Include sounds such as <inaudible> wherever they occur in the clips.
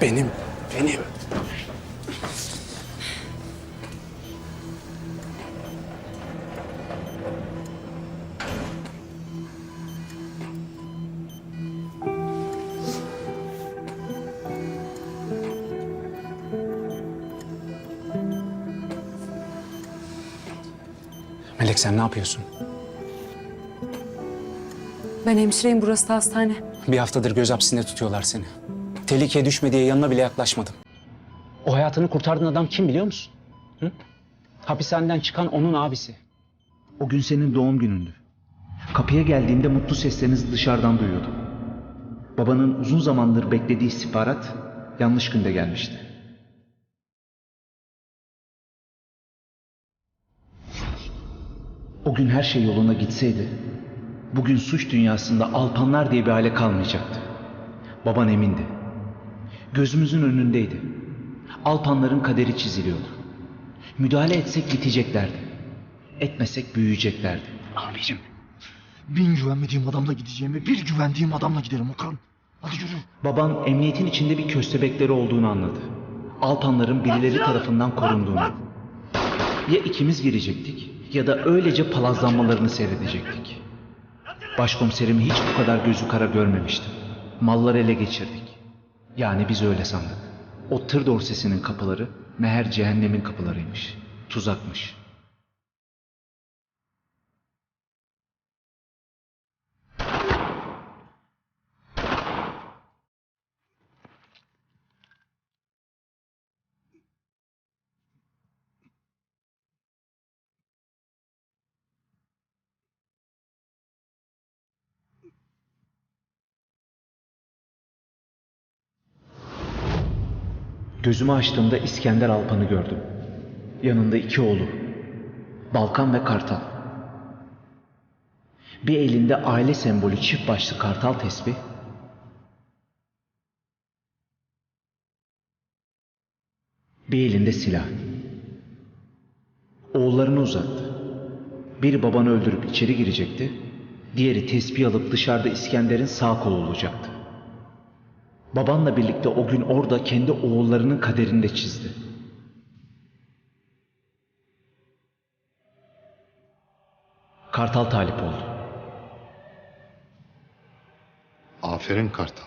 Benim. Benim. Melek sen ne yapıyorsun? Ben hemşireyim burası da hastane. Bir haftadır göz hapsinde tutuyorlar seni. Tehlikeye düşme diye yanına bile yaklaşmadım. O hayatını kurtardığın adam kim biliyor musun? Hı? Hapishaneden çıkan onun abisi. O gün senin doğum günündü. Kapıya geldiğimde mutlu seslerinizi dışarıdan duyuyordum. Babanın uzun zamandır beklediği istihbarat yanlış günde gelmişti. O gün her şey yoluna gitseydi, bugün suç dünyasında Alpanlar diye bir aile kalmayacaktı. Baban emindi. Gözümüzün önündeydi. Alpanların kaderi çiziliyordu. Müdahale etsek biteceklerdi. Etmesek büyüyeceklerdi. Abicim. Bin güvenmediğim adamla gideceğime bir güvendiğim adamla giderim Okan. Hadi yürü. Baban emniyetin içinde bir köstebekleri olduğunu anladı. Alpanların birileri tarafından korunduğunu. Ya ikimiz girecektik ya da öylece palazlanmalarını seyredecektik. Başkomiserimi hiç bu kadar gözü kara görmemiştim. Malları ele geçirdik. Yani biz öyle sandık. O tır dorsesinin kapıları meğer cehennemin kapılarıymış. Tuzakmış. Gözümü açtığımda İskender Alpan'ı gördüm. Yanında iki oğlu. Balkan ve Kartal. Bir elinde aile sembolü çift başlı kartal tesbih. Bir elinde silah. Oğullarını uzattı. Biri babanı öldürüp içeri girecekti. Diğeri tesbih alıp dışarıda İskender'in sağ kolu olacaktı. Babanla birlikte o gün orada kendi oğullarının kaderini de çizdi. Kartal talip oldu. Aferin Kartal.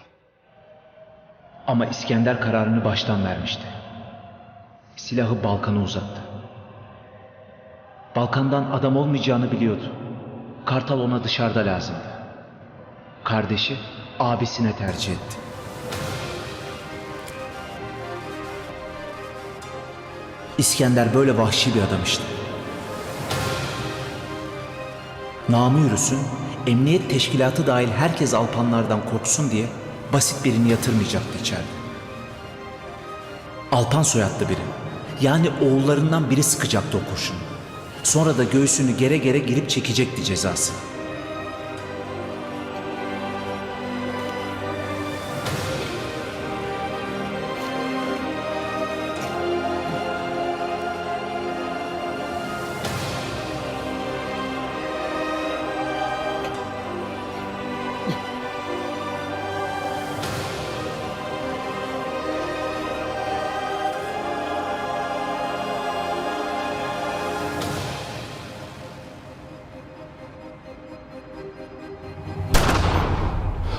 Ama İskender kararını baştan vermişti. Silahı Balkan'a uzattı. Balkan'dan adam olmayacağını biliyordu. Kartal ona dışarıda lazımdı. Kardeşi abisine tercih etti. İskender böyle vahşi bir adam işte. Namı yürüsün, emniyet teşkilatı dahil herkes Alpanlardan korksun diye basit birini yatırmayacaktı içeride. Alpan soyadlı biri. Yani oğullarından biri sıkacaktı o kurşunu. Sonra da göğsünü gere gere girip çekecekti cezası.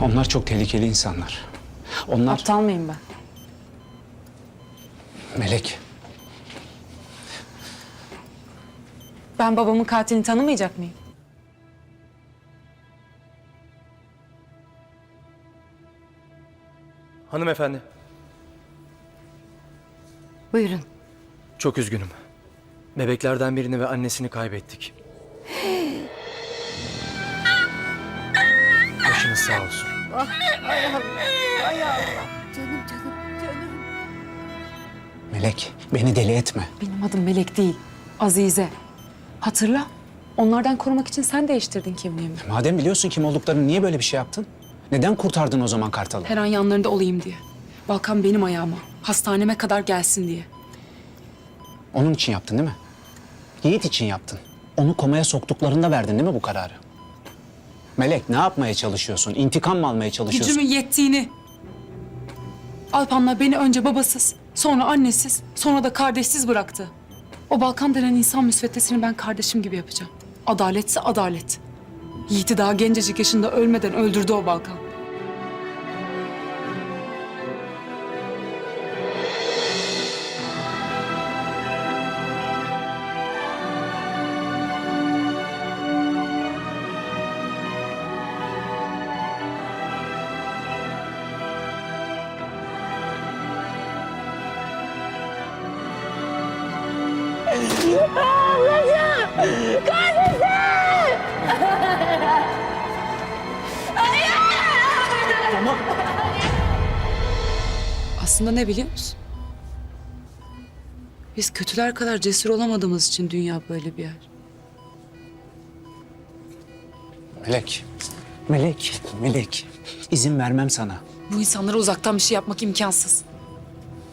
Onlar çok tehlikeli insanlar. Onlar... Aptal mıyım ben? Melek. Ben babamın katilini tanımayacak mıyım? Hanımefendi, Buyurun. çok üzgünüm. Bebeklerden birini ve annesini kaybettik. <gasps> Başınız sağ olsun. Canım canım canım. Melek beni deli etme. Benim adım Melek değil. Azize. Hatırla. Onlardan korumak için sen değiştirdin kimliğimi. Madem biliyorsun kim olduklarını niye böyle bir şey yaptın? Neden kurtardın o zaman Kartal'ı? Her an yanlarında olayım diye. Balkan benim ayağıma. Hastaneme kadar gelsin diye. Onun için yaptın değil mi? Yiğit için yaptın. Onu komaya soktuklarında verdin değil mi bu kararı? Melek ne yapmaya çalışıyorsun? İntikam mı almaya çalışıyorsun? Gücümün yettiğini. Alpanlar beni önce babasız, sonra annesiz, sonra da kardeşsiz bıraktı. O Balkan denen insan müsveddesini ben kardeşim gibi yapacağım. Adaletse adalet. Yiğit'i daha gencecik yaşında ölmeden öldürdü o Balkan. Aslında ne biliyor musun? Biz kötüler kadar cesur olamadığımız için dünya böyle bir yer. Melek. Melek. Melek. İzin vermem sana. Bu insanlara uzaktan bir şey yapmak imkansız.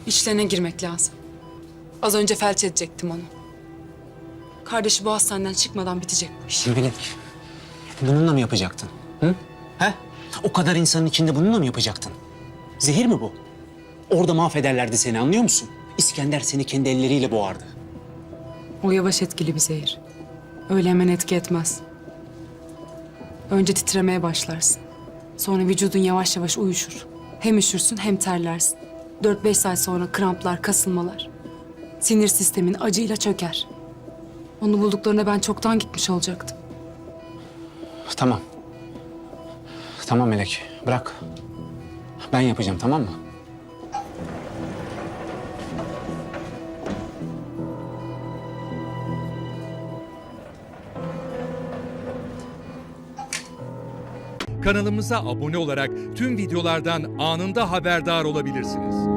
İçlerine girmek lazım. Az önce felç edecektim onu. Kardeşi bu hastaneden çıkmadan bitecek bu iş. Melek. Bununla mı yapacaktın? Hı? He? O kadar insanın içinde bununla mı yapacaktın? Zehir mi bu? Orada mahvederlerdi seni anlıyor musun? İskender seni kendi elleriyle boğardı. O yavaş etkili bir zehir. Öyle hemen etki etmez. Önce titremeye başlarsın. Sonra vücudun yavaş yavaş uyuşur. Hem üşürsün hem terlersin. 4-5 saat sonra kramplar, kasılmalar. Sinir sistemin acıyla çöker. Onu bulduklarında ben çoktan gitmiş olacaktım. Tamam. Tamam Melek. Bırak. Ben yapacağım tamam mı? Kanalımıza abone olarak tüm videolardan anında haberdar olabilirsiniz.